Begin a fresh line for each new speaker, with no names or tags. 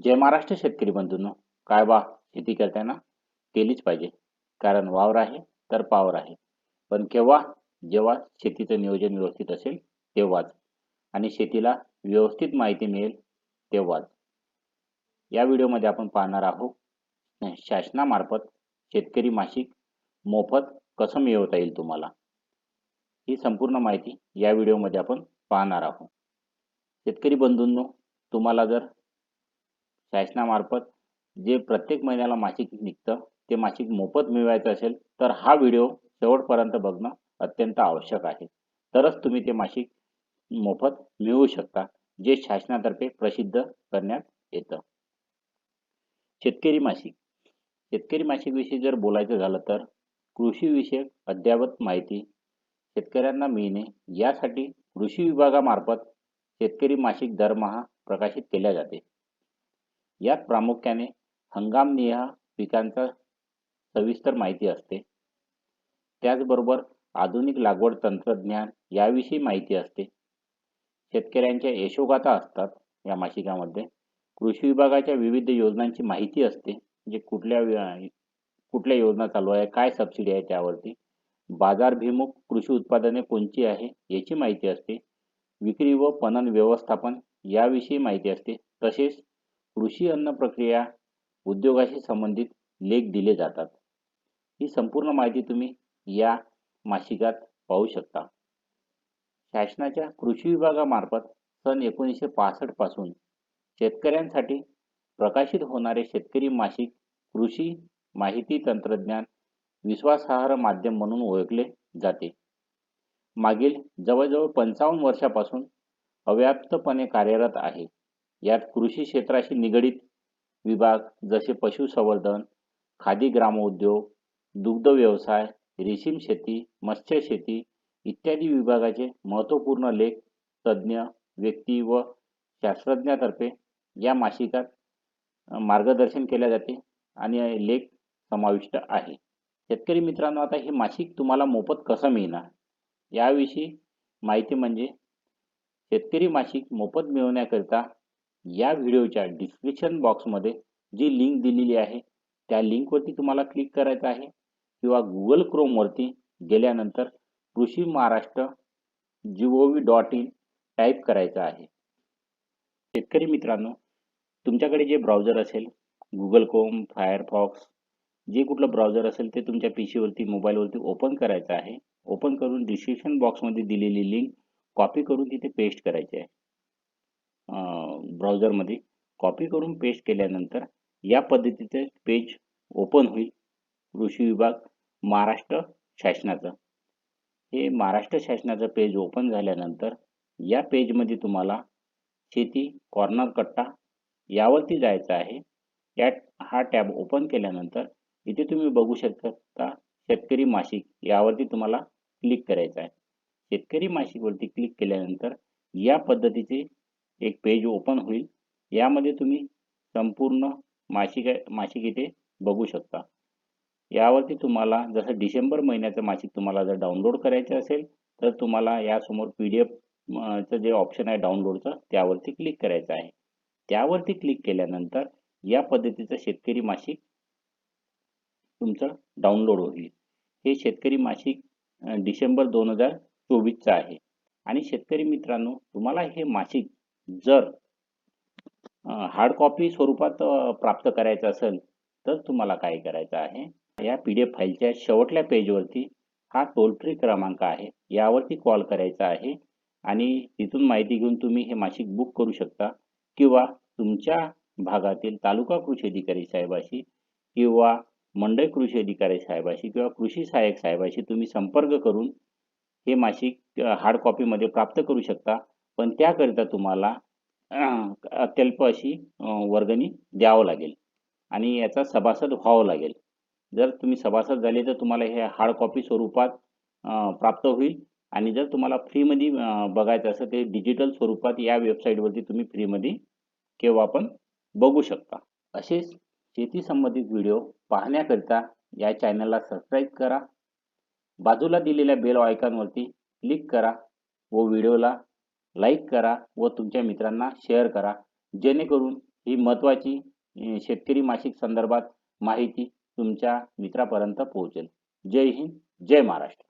जय महाराष्ट्र शेतकरी बंधूंनो काय बा शेती करताना केलीच पाहिजे. कारण वावर आहे तर पावर आहे. पण केव्हा जेव्हा शेतीचं नियोजन व्यवस्थित असेल तेव्हाच. आणि शेतीला व्यवस्थित माहिती मिळेल तेव्हाच. या व्हिडिओमध्ये आपण पाहणार आहोत शासनामार्फत शेतकरी मासिक मोफत कसं मिळवता येईल तुम्हाला. ही संपूर्ण माहिती या व्हिडिओमध्ये आपण पाहणार आहोत. शेतकरी बंधूंनो तुम्हाला जर शासनामार्फत जे प्रत्येक महिन्याला मासिक निघतं ते मासिक मोफत मिळवायचं असेल तर हा व्हिडिओ शेवटपर्यंत बघणं अत्यंत आवश्यक आहे. तरच तुम्ही ते मासिक मोफत मिळवू शकता जे शासनातर्फे प्रसिद्ध करण्यात येतं. शेतकरी मासिक. शेतकरी मासिकविषयी जर बोलायचं झालं तर कृषीविषयक अद्ययावत माहिती शेतकऱ्यांना मिळणे यासाठी कृषी विभागामार्फत शेतकरी मासिक दरमहा प्रकाशित केल्या जाते. यात प्रामुख्याने हंगामनिहाय पिकांचा सविस्तर माहिती असते. त्याचबरोबर आधुनिक लागवड तंत्रज्ञान याविषयी माहिती असते. शेतकऱ्यांच्या यशोगाथा असतात या मासिकामध्ये. कृषी विभागाच्या विविध योजनांची माहिती असते जे कुठल्या कुठल्या योजना चालू आहे काय सबसिडी आहे त्यावरती. बाजारभिमुख कृषी उत्पादने कोणची आहे याची माहिती असते. विक्री व पणन व्यवस्थापन याविषयी माहिती असते. तसेच कृषी अन्न प्रक्रिया उद्योगाशी संबंधित लेख दिले जातात. ही संपूर्ण माहिती तुम्ही या मासिकात पाहू शकता. शासनाच्या कृषी विभागामार्फत सन एकोणीसशे पासष्टपासून शेतकऱ्यांसाठी प्रकाशित होणारे शेतकरी मासिक कृषी माहिती तंत्रज्ञान विश्वासार्ह माध्यम म्हणून ओळखले जाते. मागील जवळजवळ पंचावन्न वर्षापासून अव्याप्तपणे कार्यरत आहे. यात कृषी क्षेत्राशी निगडीत विभाग जसे पशुसंवर्धन खादी ग्रामोद्योग दुग्ध व्यवसाय रेशीम शेती मत्स्य शेती इत्यादी विभागाचे महत्त्वपूर्ण लेख तज्ज्ञ व्यक्ती व शास्त्रज्ञातर्फे या मासिकात मार्गदर्शन केले जाते आणि लेख समाविष्ट आहे. शेतकरी मित्रांनो आता हे मासिक तुम्हाला मोफत कसं मिळणार? याविषयी माहिती म्हणजे शेतकरी मासिक मोफत मिळवण्याकरिता या व्हिडिओच्या डिस्क्रिप्शन बॉक्समध्ये जी लिंक दिलेली आहे त्या लिंकवरती तुम्हाला क्लिक करायचं आहे किंवा गुगल क्रोमवरती गेल्यानंतर Krishi Maharashtra G O V dot in type करायचं आहे. शेतकरी मित्रांनो तुमच्याकडे जे ब्राउझर असेल गुगल क्रोम फायरफॉक्स जे कुठलं ब्राउझर असेल ते तुमच्या पी सीवरती मोबाईलवरती ओपन करायचं आहे. ओपन करून डिस्क्रिप्शन बॉक्समध्ये दिलेली लिंक कॉपी करून तिथे पेस्ट करायची आहे. ब्राउझरमध्ये कॉपी करून पेस्ट केल्यानंतर या पद्धतीचे पेज ओपन होईल. कृषी विभाग महाराष्ट्र शासनाचं. हे महाराष्ट्र शासनाचं पेज ओपन झाल्यानंतर या पेजमध्ये तुम्हाला शेती कॉर्नर कट्टा यावरती जायचं आहे. या हा टॅब ओपन केल्यानंतर इथे तुम्ही बघू शकता शेतकरी मासिक यावरती तुम्हाला क्लिक करायचं आहे. शेतकरी मासिकवरती क्लिक केल्यानंतर या पद्धतीचे एक पेज ओपन होईल. यामध्ये तुम्ही संपूर्ण मासिक मासिक इथे बघू शकता. यावरती तुम्हाला जसं डिसेंबर महिन्याचं मासिक तुम्हाला जर डाउनलोड करायचं असेल तर तुम्हाला यासमोर पी डी एफचं जे ऑप्शन आहे डाउनलोडचं त्यावरती क्लिक करायचं आहे. त्यावरती क्लिक केल्यानंतर या पद्धतीचं शेतकरी मासिक तुमचं डाउनलोड होईल. हे शेतकरी मासिक डिसेंबर दोन हजार चोवीसचं आहे. आणि शेतकरी मित्रांनो तुम्हाला हे मासिक जर हार्ड कॉपी स्वरूपात प्राप्त करायचं असेल तर तुम्हाला काय करायचं आहे? या पी डी एफ फाईलच्या शेवटल्या पेजवरती हा टोल फ्री क्रमांक आहे. यावरती कॉल करायचा आहे आणि तिथून माहिती घेऊन तुम्ही हे मासिक बुक करू शकता किंवा तुमच्या भागातील तालुका कृषी अधिकारी साहेबाशी किंवा मंडळ कृषी अधिकारी साहेबाशी किंवा कृषी सहाय्यक साहेबाशी तुम्ही संपर्क करून हे मासिक हार्ड कॉपीमध्ये प्राप्त करू शकता. पण त्याकरिता तुम्हाला अत्यल्प अशी वर्गणी द्यावं लागेल. आणि याचा सभासद व्हावं लागेल. जर तुम्ही सभासद झाले तर तुम्हाला हे हार्ड कॉपी स्वरूपात प्राप्त होईल. आणि जर तुम्हाला फ्रीमध्ये बघायचं असेल ते डिजिटल स्वरूपात या वेबसाईटवरती तुम्ही फ्रीमध्ये केव्हा पण बघू शकता. असेच शेती संबंधित व्हिडिओ पाहण्याकरिता या चॅनलला सबस्क्राईब करा. बाजूला दिलेल्या बेल आयकॉनवरती क्लिक करा व व्हिडिओला लाईक करा व तुमच्या मित्रांना शेअर करा. जेणेकरून ही महत्त्वाची शेतकरी मासिक संदर्भात माहिती तुमच्या मित्रापर्यंत पोहोचेल. जय हिंद जय महाराष्ट्र.